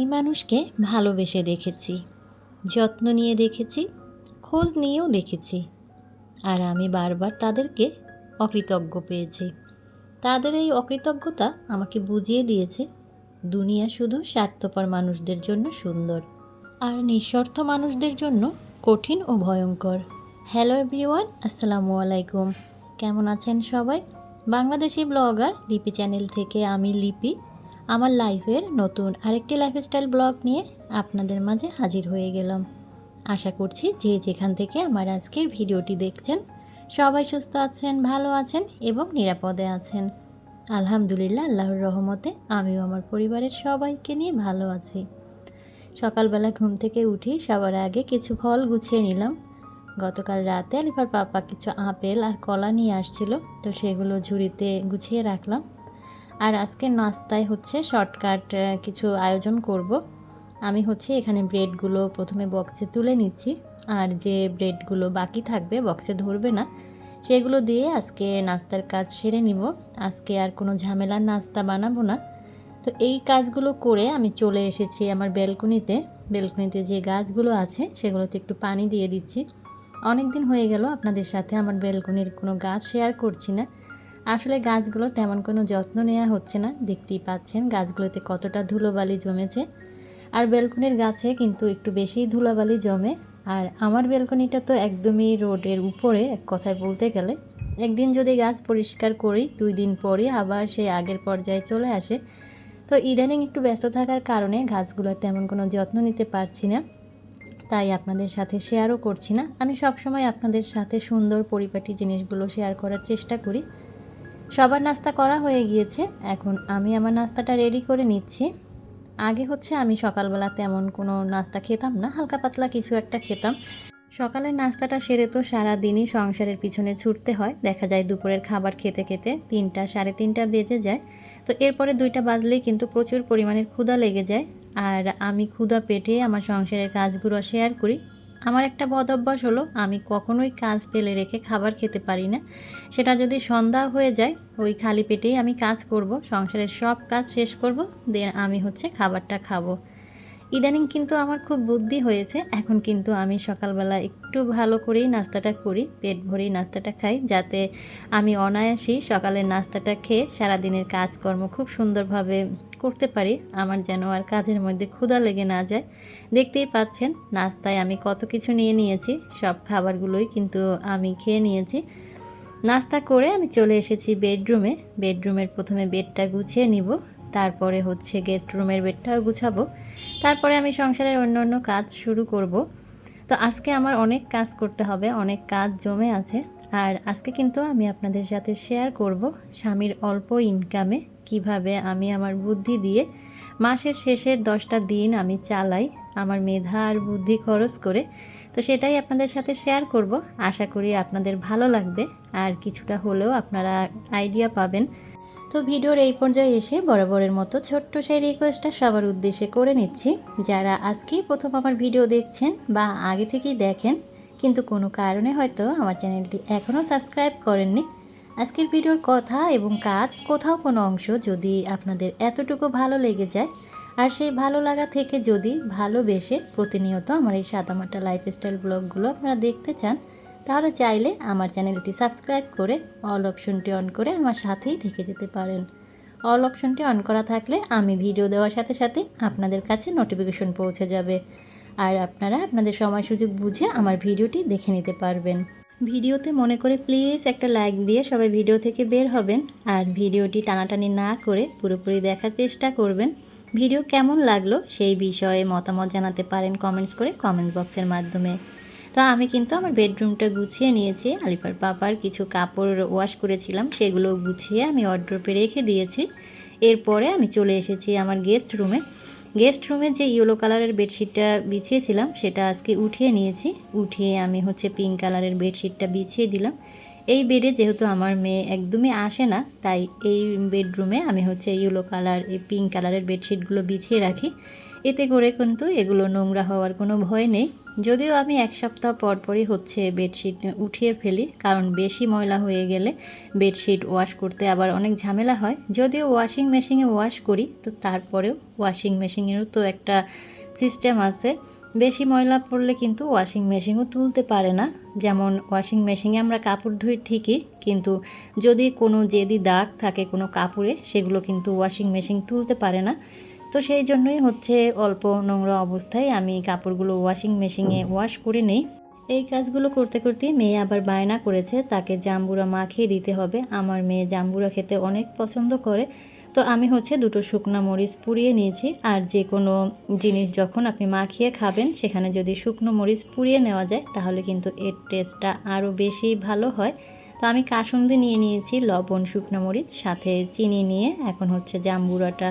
আমি মানুষকে ভালোবেসে দেখেছি, যত্ন নিয়ে দেখেছি, খোঁজ নিয়েও দেখেছি। আর আমি বারবার তাদেরকে অকৃতজ্ঞ পেয়েছি। তাদের এই অকৃতজ্ঞতা আমাকে বুঝিয়ে দিয়েছে, দুনিয়া শুধু স্বার্থপর মানুষদের জন্য সুন্দর, আর নিঃস্বার্থ মানুষদের জন্য কঠিন ও ভয়ঙ্কর। হ্যালো এভরিওয়ান, আসসালামু আলাইকুম। কেমন আছেন সবাই? বাংলাদেশি ব্লগার লিপি চ্যানেল থেকে আমি লিপি আমার লাইফের নতুন আরেকটি লাইফস্টাইল ব্লগ নিয়ে আপনাদের মাঝে হাজির হয়ে গেলাম। আশা করছি যে যেখান থেকে আমার আজকের ভিডিওটি দেখছেন, সবাই সুস্থ আছেন, ভালো আছেন এবং নিরাপদে আছেন। আলহামদুলিল্লাহ, আল্লাহর রহমতে আমিও আমার পরিবারের সবাইকে নিয়ে ভালো আছি। সকালবেলা ঘুম থেকে উঠি সবার আগে কিছু ফল গুছিয়ে নিলাম। গতকাল রাতে আলিফার পাপা কিছু আপেল আর কলা নিয়ে আসছিল, তো সেগুলো ঝুড়িতে গুছিয়ে রাখলাম। আর আজকে নাস্তায় হচ্ছে শর্টকাট কিছু আয়োজন করব। আমি হচ্ছে এখানে ব্রেডগুলো প্রথমে বক্সে তুলে নিচ্ছি। আর যে ব্রেডগুলো বাকি থাকবে বক্সে ধরবে না, সেগুলো দিয়ে আজকে নাস্তার কাজ সেরে নিব। আজকে আর কোনো ঝামেলার নাস্তা বানাবো না। তো এই কাজগুলো করে আমি চলে এসেছি আমার বেলকনিতে বেলকনিতে যে গাছগুলো আছে, সেগুলোতে একটু পানি দিয়ে দিচ্ছি। অনেক দিন হয়ে গেল আপনাদের সাথে আমার বেলকনির কোনো গাছ শেয়ার করছি না। আসলে গাছগুলো তেমন কোনো যত্ন নেওয়া হচ্ছে না। দেখতেই পাচ্ছেন গাছগুলোতে কতটা ধুলোবালি জমেছে। আর বেলকনির গাছে কিন্তু একটু বেশি ধুলোবালি জমে। আর আমার বেলকনিটা তো একদমই রোডের উপরে, এক কথায় বলতে গেলে। একদিন যদি গাছ পরিষ্কার করি, দুই দিন পরে আবার সেই আগের পর্যায়ে চলে আসে। তো ইদানিং একটু ব্যস্ত থাকার কারণে গাছগুলোর তেমন কোনো যত্ন নিতে পারছি না। তাই আপনাদের সাথে শেয়ারও করছি না। আমি সবসময় আপনাদের সাথে সুন্দর পরিপাটি জিনিসগুলো শেয়ার করার চেষ্টা করি। সবার নাস্তা করা হয়ে গিয়েছে। এখন আমি আমার নাস্তাটা রেডি করে নিচ্ছি। আগে হচ্ছে আমি সকালবেলা তেমন কোনো নাস্তা খেতাম না, হালকা পাতলা কিছু একটা খেতাম। সকালের নাস্তাটা সেরে তো সারা দিনই সংসারের পিছনে ছুটতে হয়। দেখা যায় দুপুরের খাবার খেতে খেতে তিনটা, সাড়ে তিনটা বেজে যায়। তো এরপরে দুইটা বাজলেই কিন্তু প্রচুর পরিমাণের ক্ষুধা লেগে যায়। আর আমি ক্ষুধা পেটে আমার সংসারের কাজগুলো শেয়ার করি। আমার একটা বদ অভ্যাস হলো, আমি কখনোই কাজ ফেলে রেখে খাবার খেতে পারি না। সেটা যদি সন্ধ্যা হয়ে যায়, ওই খালি পেটেই আমি কাজ করব, সংসারের সব কাজ শেষ করব, দেন আমি হচ্ছে খাবারটা খাব। ইদানিং কিন্তু আমার খুব বুদ্ধি হয়েছে। এখন কিন্তু আমি সকালবেলা একটু ভালো করেই নাস্তাটা করি, পেট ভরেই নাস্তাটা খাই, যাতে আমি অনায়াসেই সকালের নাস্তাটা খেয়ে সারাদিনের কাজকর্ম খুব সুন্দরভাবে করতে পারি। আমার যেন আর কাজের মধ্যে ক্ষুধা লেগে না যায়। দেখতেই পাচ্ছেন, নাস্তায় আমি কত কিছু নিয়ে নিয়েছি, সব খাবারগুলোই কিন্তু আমি খেয়ে নিয়েছি। নাস্তা করে আমি চলে এসেছি বেডরুমে। বেডরুমের প্রথমে বেডটা গুছিয়ে নিব। তারপরে হচ্ছে গেস্ট রুমের বেডটাও গুছাবো। তারপরে আমি সংসারের অন্য অন্য কাজ শুরু করব। তো আজকে আমার অনেক কাজ করতে হবে, অনেক কাজ জমে আছে। আর আজকে কিন্তু আমি আপনাদের সাথে শেয়ার করব স্বামীর অল্প ইনকামে কীভাবে আমি আমার বুদ্ধি দিয়ে মাসের শেষের দশটা দিন আমি চালাই আমার মেধা আর বুদ্ধি খরচ করে। তো সেটাই আপনাদের সাথে শেয়ার করব। আশা করি আপনাদের ভালো লাগবে। আর কিছুটা হলেও আপনারা আইডিয়া পাবেন। তো ভিডিওর এই পর্যায়ে এসে বরাবরের মতো ছোট্ট সেই রিকোয়েস্টটা সবার উদ্দেশ্যে করে নিচ্ছি। যারা আজকেই প্রথম আমার ভিডিও দেখছেন বা আগে থেকেই দেখেন, কিন্তু কোনো কারণে হয়তো আমার চ্যানেলটি এখনও সাবস্ক্রাইব করেননি, আজকের ভিডিওর কথা এবং কাজ কোথাও কোনো অংশ যদি আপনাদের এতটুকু ভালো লেগে যায়, আর সেই ভালো লাগা থেকে যদি ভালোবেসে প্রতিনিয়ত আমার এই সাদামাটা লাইফস্টাইল ব্লগগুলো আপনারা দেখতে চান তাহলে চাইলে আমার চ্যানেলটি সাবস্ক্রাইব করে অল অপশনটি অন করে আমার সাথেই থেকে যেতে পারেন। অল অপশনটি অন করা থাকলে আমি ভিডিও দেওয়ার সাথে সাথে আপনাদের কাছে নোটিফিকেশন পৌঁছে যাবে। আর আপনারা আপনাদের সময় সুযোগ বুঝে আমার ভিডিওটি দেখে নিতে পারবেন। ভিডিওতে মনে করে প্লিজ একটা লাইক দিয়ে সবাই ভিডিও থেকে বের হবেন আর ভিডিওটি টানাটানি না করে পুরোপুরি দেখার চেষ্টা করবেন। ভিডিও কেমন লাগল সেই বিষয়ে মতামত জানাতে পারেন কমেন্টস করে কমেন্ট বক্সের মাধ্যমে। তো আমি কিন্তু আমার বেডরুমটা গুছিয়ে নিয়েছি। আলিফার পাপার কিছু কাপড় ওয়াশ করেছিলাম, সেগুলো গুছিয়ে আমি অর্ডারপে রেখে দিয়েছি। এরপরে আমি চলে এসেছি আমার গেস্ট রুমে গেস্ট রুমে যে ইয়েলো কালারের বেডশিটটা বিছিয়েছিলাম, সেটা আজকে উঠিয়ে নিয়েছি। উঠিয়ে আমি হচ্ছে পিঙ্ক কালারের বেডশিটটা বিছিয়ে দিলাম। এই বেডে যেহেতু আমার মেয়ে একদমই আসে না, তাই এই বেডরুমে আমি হচ্ছে ইয়েলো কালার এই পিঙ্ক কালারের বেডশিটগুলো বিছিয়ে রাখি। এতে করে কিন্তু এগুলো নোংরা হওয়ার কোনো ভয় নেই। যদিও আমি এক সপ্তাহ পর পরই হচ্ছে বেডশিট উঠিয়ে ফেলি, কারণ বেশি ময়লা হয়ে গেলে বেডশিট ওয়াশ করতে আবার অনেক ঝামেলা হয়। যদিও ওয়াশিং মেশিনে ওয়াশ করি, তো তারপরেও ওয়াশিং মেশিনেরও তো একটা সিস্টেম আছে। বেশি ময়লা পড়লে কিন্তু ওয়াশিং মেশিনও তুলতে পারে না। যেমন ওয়াশিং মেশিনে আমরা কাপড় ধুই ঠিকই, কিন্তু যদি কোনো যেদি দাগ থাকে কোনো কাপড়ে, সেগুলো কিন্তু ওয়াশিং মেশিন তুলতে পারে না। তো সেই জন্যই হচ্ছে অল্প নোংরা অবস্থায় আমি কাপড়গুলো ওয়াশিং মেশিনে ওয়াশ করে নেই। এই কাজগুলো করতে করতে মেয়ে আবার বায়না করেছে তাকে জাম্বুরা মাখিয়ে দিতে হবে। আমার মেয়ে জাম্বুরা খেতে অনেক পছন্দ করে। তো আমি হচ্ছে দুটো শুকনা মরিচ পুড়িয়ে নিয়েছি। আর যে কোনো জিনিস যখন আপনি মাখিয়ে খাবেন সেখানে যদি শুকনো মরিচ পুড়িয়ে নেওয়া যায় তাহলে কিন্তু এর টেস্টটা আরও বেশি ভালো হয়। তো আমি কাসুন্দি নিয়ে নিয়েছি, লবণ, শুকনো মরিচ, সাথে চিনি নিয়ে এখন হচ্ছে জাম্বুরাটা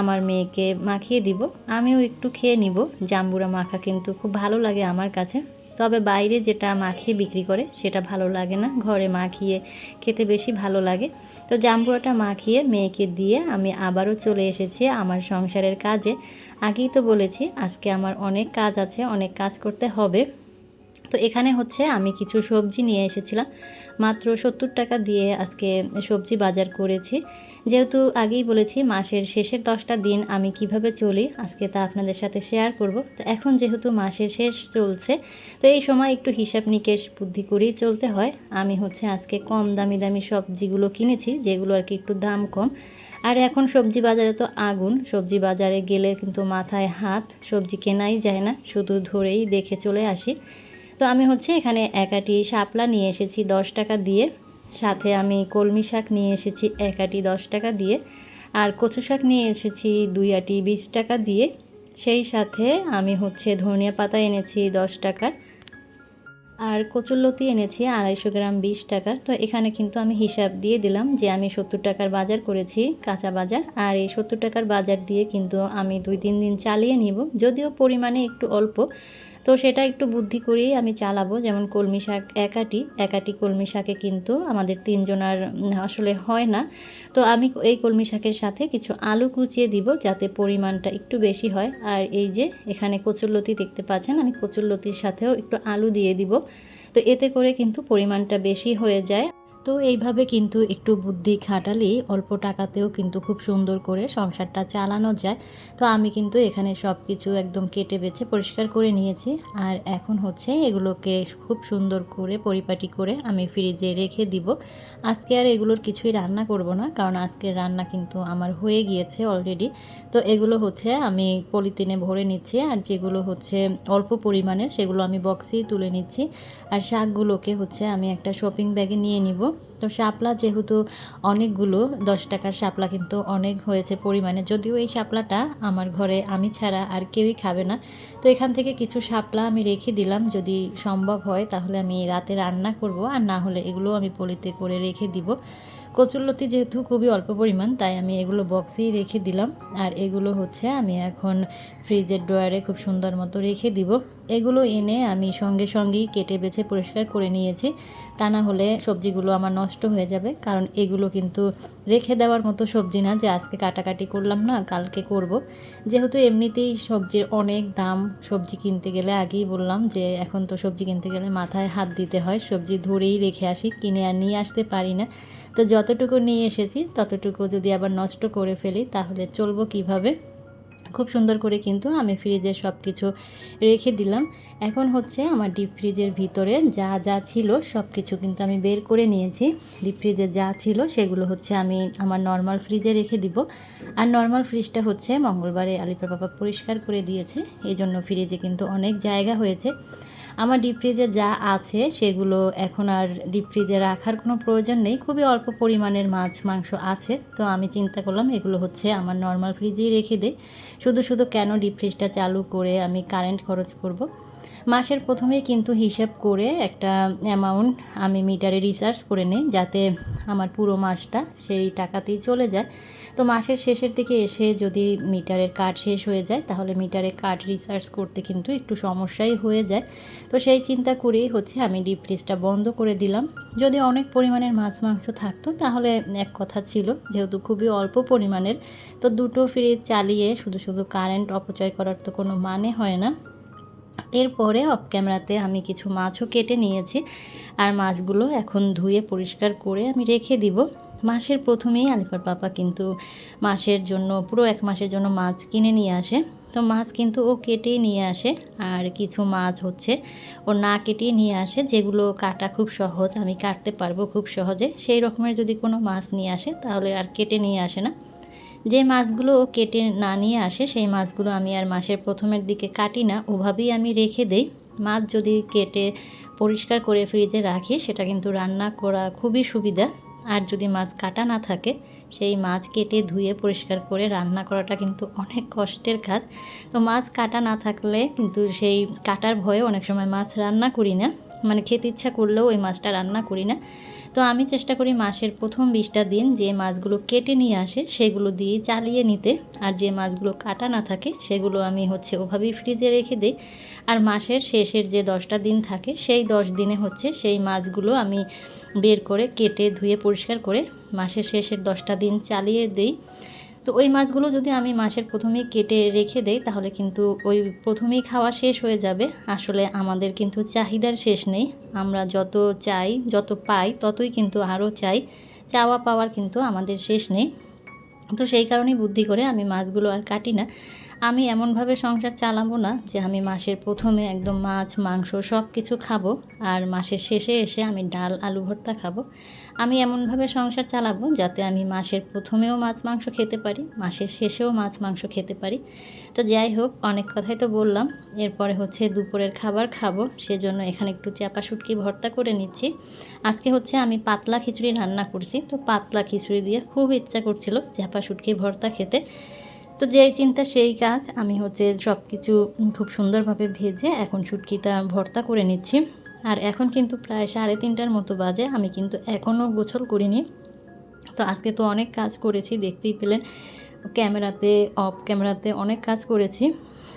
আমার মেয়েকে মাখিয়ে দিব। আমিও একটু খেয়ে নিব, জাম্বুরা মাখা কিন্তু খুব ভালো লাগে আমার কাছে। তবে বাইরে যেটা মাখিয়ে বিক্রি করে সেটা ভালো লাগে না, ঘরে মাখিয়ে খেতে বেশি ভালো লাগে। তো জাম্বুরাটা মাখিয়ে মেয়েকে দিয়ে আমি আবারও চলে এসেছি আমার সংসারের কাজে। আগেই তো বলেছি, আজকে আমার অনেক কাজ আছে, অনেক কাজ করতে হবে। তো এখানে হচ্ছে আমি কিছু সবজি নিয়ে এসেছিলাম। মাত্র সত্তর টাকা দিয়ে আজকে সবজি বাজার করেছি। যেহেতু আগেই বলেছি, মাসের শেষের দশটা দিন আমি কীভাবে চলি, আজকে তা আপনাদের সাথে শেয়ার করব। তো এখন যেহেতু মাসের শেষ চলছে, তো এই সময় একটু হিসাব নিকেশ বুদ্ধি করেই চলতে হয়। আমি হচ্ছে আজকে কম দামি দামি সবজিগুলো কিনেছি, যেগুলো আর কি একটু দাম কম। আর এখন সবজি বাজারে তো আগুন, সবজি বাজারে গেলে কিন্তু মাথায় হাত, সবজি কেনাই যায় না। শুধু ধরেই দেখে চলে আসি। তো আমি হচ্ছে এখানে একাটি শাপলা নিয়ে এসেছি দশ টাকা দিয়ে। সাথে আমি কলমি শাক নিয়ে এসেছি এক আটি দশ টাকা দিয়ে। আর কচু শাক নিয়ে এসেছি দুই আটি বিশ টাকা দিয়ে। সেই সাথে আমি হচ্ছে ধনিয়া পাতা এনেছি দশ টাকার আর কচুরলতি এনেছি আড়াইশো গ্রাম বিশ টাকার তো এখানে কিন্তু আমি হিসাব দিয়ে দিলাম যে আমি সত্তর টাকার বাজার করেছি কাঁচা বাজার। আর এই সত্তর টাকার বাজার দিয়ে কিন্তু আমি দুই তিন দিন চালিয়ে নিব। যদিও পরিমাণে একটু অল্প তো সেটা একটু বুদ্ধি করেই আমি চালাবো। যেমন কলমি শাক একাটি একাটি কলমি শাকে কিন্তু আমাদের তিনজনার আসলে হয় না। তো আমি এই কলমি শাকের সাথে কিছু আলু কুচিয়ে দিব যাতে পরিমাণটা একটু বেশি হয়। আর এই যে এখানে কচুরলতি দেখতে পাচ্ছেন, আমি কচুরলতির সাথেও একটু আলু দিয়ে দিব। তো এতে করে কিন্তু পরিমাণটা বেশি হয়ে যায়। তো এইভাবে কিন্তু একটু বুদ্ধি খাটালেই অল্প টাকাতেও কিন্তু খুব সুন্দর করে সংসারটা চালানো যায়। তো আমি কিন্তু এখানে সব কিছু একদম কেটে বেছে পরিষ্কার করে নিয়েছি। আর এখন হচ্ছে এগুলোকে খুব সুন্দর করে পরিপাটি করে আমি ফ্রিজে রেখে দিব। আজকে আর এগুলোর কিছুই রান্না করব না, কারণ আজকের রান্না কিন্তু আমার হয়ে গিয়েছে অলরেডি তো এগুলো হচ্ছে আমি পলিথিনে ভরে নিচ্ছি, আর যেগুলো হচ্ছে অল্প পরিমাণের সেগুলো আমি বক্সেই তুলে নিচ্ছি। আর শাকগুলোকে হচ্ছে আমি একটা শপিং ব্যাগে নিয়ে নিব। তো শাপলা যেহেতু অনেকগুলো, দশ টাকার শাপলা কিন্তু অনেক হয়েছে পরিমাণে। যদিও এই শাপলাটা আমার ঘরে আমি ছাড়া আর কেউই খাবে না। তো এখান থেকে কিছু শাপলা আমি রেখে দিলাম। যদি সম্ভব হয় তাহলে আমি রাতে রান্না করব। আর না হলে এগুলো আমি পলিতে করে রেখে দিব। কচুরলতি যেহেতু খুবই অল্প পরিমাণ, তাই আমি এগুলো বক্সেই রেখে দিলাম। আর এগুলো হচ্ছে আমি এখন ফ্রিজের ড্রয়ারে খুব সুন্দর মতো রেখে দিব। এগুলো এনে আমি সঙ্গে সঙ্গেই কেটে বেছে পরিষ্কার করে নিয়েছি। তা না হলে সবজিগুলো আমার নষ্ট হয়ে যাবে, কারণ এগুলো কিন্তু রেখে দেওয়ার মতো সবজি না যে আজকে কাটাকাটি করলাম না, কালকে করব। যেহেতু এমনিতেই সবজির অনেক দাম, সবজি কিনতে গেলে আগেই বললাম যে এখন তো সবজি কিনতে গেলে মাথায় হাত দিতে হয়। সবজি ধরেই রেখে আসি, কিনে আর নিয়ে আসতে পারি না। তো যতটুকু নিয়ে এসেছি, ততটুকু যদি আবার নষ্ট করে ফেলি, তাহলে চলবো কীভাবে? খুব সুন্দর করে কিন্তু আমি ফ্রিজে সব কিছু রেখে দিলাম। এখন হচ্ছে আমার ডিপ ফ্রিজের ভিতরে যা যা ছিল সব কিছু কিন্তু আমি বের করে নিয়েছি। ডিপ ফ্রিজে যা ছিল, সেগুলো হচ্ছে আমি আমার নর্মাল ফ্রিজে রেখে দিব। আর নর্মাল ফ্রিজটা হচ্ছে মঙ্গলবারে আলিপুর বাবা পরিষ্কার করে দিয়েছে। এই জন্য ফ্রিজে কিন্তু অনেক জায়গা হয়েছে। আমার ডিপ ফ্রিজে যা আছে সেগুলো এখন আর ডিপ ফ্রিজে রাখার কোনো প্রয়োজন নেই। খুবই অল্প পরিমাণের মাছ, মাংস আছে। তো আমি চিন্তা করলাম এগুলো হচ্ছে আমার নর্মাল ফ্রিজেই রেখে দেই। শুধু শুধু কেন ডিপ ফ্রিজটা চালু করে আমি কারেন্ট খরচ করব। মাসের প্রথমেই কিন্তু হিসেব করে একটা অ্যামাউন্ট আমি মিটারে রিচার্জ করে নিই, যাতে আমার পুরো মাসটা সেই টাকাতেই চলে যায়। তো মাসের শেষের দিকে এসে যদি মিটারের কার্ড শেষ হয়ে যায়, তাহলে মিটারে কার্ড রিসার্চ করতে কিন্তু একটু সমস্যাই হয়ে যায়। তো সেই চিন্তা করেই হচ্ছে আমি ডিপ ফ্রিজটা বন্ধ করে দিলাম। যদি অনেক পরিমাণের মাছ মাংস থাকতো, তাহলে এক কথা ছিল, যেহেতু খুবই অল্প পরিমাণের, তো দুটো ফ্রিজ চালিয়ে শুধু শুধু কারেন্ট অপচয় করার তো কোনো মানে হয় না। এরপরে অফ ক্যামেরাতে আমি কিছু মাছও কেটে নিয়েছি, আর মাছগুলো এখন ধুয়ে পরিষ্কার করে আমি রেখে দিব। মাসের প্রথমেই আলিফার পাপা কিন্তু মাসের জন্য, পুরো এক মাসের জন্য মাছ কিনে নিয়ে আসে। তো মাছ কিন্তু ও কেটেই নিয়ে আসে আর কিছু মাছ হচ্ছে ও না কেটেই নিয়ে আসে, যেগুলো কাটা খুব সহজ, আমি কাটতে পারব খুব সহজে। সেই রকমের যদি কোনো মাছ নিয়ে আসে, তাহলে আর কেটে নিয়ে আসে না। যে মাছগুলো ও কেটে না নিয়ে আসে, সেই মাছগুলো আমি আর মাসের প্রথমের দিকে কাটি না, ওভাবেই আমি রেখে দেই। মাছ যদি কেটে পরিষ্কার করে ফ্রিজে রাখি, সেটা কিন্তু রান্না করা খুবই সুবিধা। আর যদি মাছ কাটা না থাকে, সেই মাছ কেটে ধুয়ে পরিষ্কার করে রান্না করাটা কিন্তু অনেক কষ্টের কাজ। তো মাছ কাটা না থাকলে কিন্তু সেই কাটার ভয়ে অনেক সময় মাছ রান্না করি না। মানে খেতে ইচ্ছা করলেও ওই মাছটা রান্না করি না। তো আমি চেষ্টা করি মাসের প্রথম বিশটা দিন যে মাছগুলো কেটে নিয়ে আসে, সেগুলো দিয়ে চালিয়ে নিতে। আর যে মাছগুলো কাটা না থাকে, সেগুলো আমি হচ্ছে ওভাবেই ফ্রিজে রেখে দিই। আর মাসের শেষের যে দশটা দিন থাকে, সেই দশ দিনে হচ্ছে সেই মাছগুলো আমি বের করে কেটে ধুয়ে পরিষ্কার করে মাসের শেষের দশটা দিন চালিয়ে দিই। তো ওই মাছগুলো যদি আমি মাসের প্রথমেই কেটে রেখে দেই, তাহলে কিন্তু ওই প্রথমেই খাওয়া শেষ হয়ে যাবে। আসলে আমাদের কিন্তু চাহিদার শেষ নেই। আমরা যত চাই, যত পাই, ততই কিন্তু আরও চাই। চাওয়া পাওয়ার কিন্তু আমাদের শেষ নেই। তো সেই কারণেই বুদ্ধি করে আমি মাছগুলো আর কাটি না। আমি এমনভাবে সংসার চালাবো না যে আমি মাসের প্রথমে একদম মাছ, মাংস সব কিছু খাব আর মাসের শেষে এসে আমি ডাল, আলু ভর্তা খাব। আমি এমনভাবে সংসার চালাবো যাতে আমি মাসের প্রথমেও মাছ, মাংস খেতে পারি, মাসের শেষেও মাছ, মাংস খেতে পারি। তো যাই হোক, অনেক কথাই তো বললাম। এরপরে হচ্ছে দুপুরের খাবার খাব, সেজন্য এখানে একটু চাপা শুটকি ভর্তা করে নিচ্ছি। আজকে হচ্ছে আমি পাতলা খিচুড়ি রান্না করছি। তো পাতলা খিচুড়ি দিয়ে খুব ইচ্ছা করছিল চাপা শুটকি ভর্তা খেতে। তো যেই চিন্তা সেই কাজ। আমি হচ্ছে সব কিছু খুব সুন্দরভাবে ভেজে এখন শুটকিটা ভর্তা করে নিচ্ছি। আর এখন কিন্তু প্রায় সাড়ে তিনটার মতো বাজে। আমি কিন্তু এখনও গোছল করিনি। তো আজকে তো অনেক কাজ করেছি, দেখতেই পেলেন। ক্যামেরাতে, অফ ক্যামেরাতে অনেক কাজ করেছি।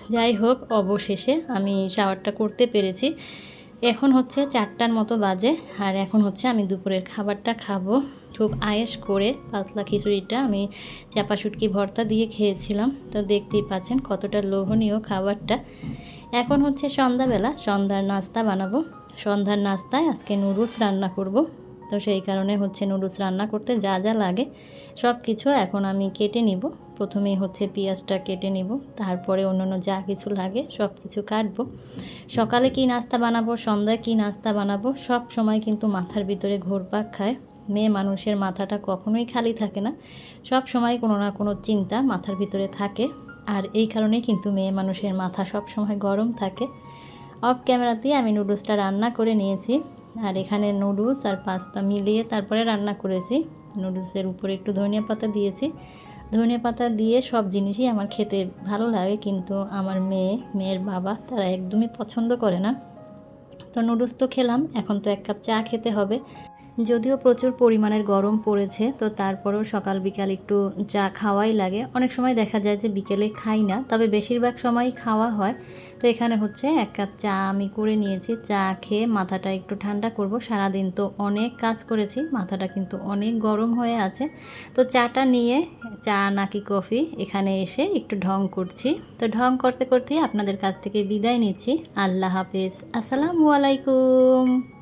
যাই হোক, অবশেষে আমি শাওয়ারটা করতে পেরেছি। এখন হচ্ছে চারটার মতো বাজে। আর এখন হচ্ছে আমি দুপুরের খাবারটা খাব। খুব আয়েস করে পাতলা খিচুড়িটা আমি চাপা শুটকি ভর্তা দিয়ে খেয়েছিলাম। তো দেখতেই পাচ্ছেন কতটা লোভনীয় খাবারটা। এখন হচ্ছে সন্ধ্যাবেলা, সন্ধ্যার নাস্তা বানাবো। সন্ধ্যার নাস্তায় আজকে নুডলস রান্না করব। তো সেই কারণে হচ্ছে নুডলস রান্না করতে যা যা লাগে সব কিছু এখন আমি কেটে নিব। প্রথমেই হচ্ছে পেঁয়াজটা কেটে নিব, তারপরে অন্যান্য যা কিছু লাগে সব কিছু কাটবো। সকালে কি নাস্তা বানাবো, সন্ধ্যায় কি নাস্তা বানাবো, সব সময় কিন্তু মাথার ভিতরে ঘোরপাক খায়। মেয়ে মানুষের মাথাটা কখনোই খালি থাকে না। সব সময় কোনো না কোনো চিন্তা মাথার ভিতরে থাকে। আর এই কারণেই কিন্তু মেয়ে মানুষের মাথা সব সময় গরম থাকে। অফ ক্যামেরাতেই আমি নুডলসটা রান্না করে নিয়েছি। আর এখানে নুডলস আর পাস্তা মিলিয়ে তারপরে রান্না করেছি। নুডলসের উপরে একটু ধনিয়া পাতা দিয়েছি। ধনিয়া পাতা দিয়ে সব জিনিসই আমার খেতে ভালো লাগে, কিন্তু আমার মেয়ে, মেয়ের বাবা তারা একদমই পছন্দ করে না। তো নুডলস তো খেলাম, এখন তো এক কাপ চা খেতে হবে। যদিও প্রচুর পরিমাণের গরম পড়েছে, তো তারপরেও সকাল বিকাল একটু চা খাওয়াই লাগে। অনেক সময় দেখা যায় যে বিকেলে খাই না, তবে বেশিরভাগ সময়ই খাওয়া হয়। তো এখানে হচ্ছে এক কাপ চা আমি করে নিয়েছি, চা খেয়ে মাথাটা একটু ঠান্ডা করব। সারাদিন তো অনেক কাজ করেছি, মাথাটা কিন্তু অনেক গরম হয়ে আছে। তো চাটা নিয়ে, চা নাকি কফি, এখানে এসে একটু ঢং করছি। তো ঢং করতে করতেই আপনাদের কাছ থেকে বিদায় নিচ্ছি। আল্লাহ হাফেজ। আসসালামু আলাইকুম।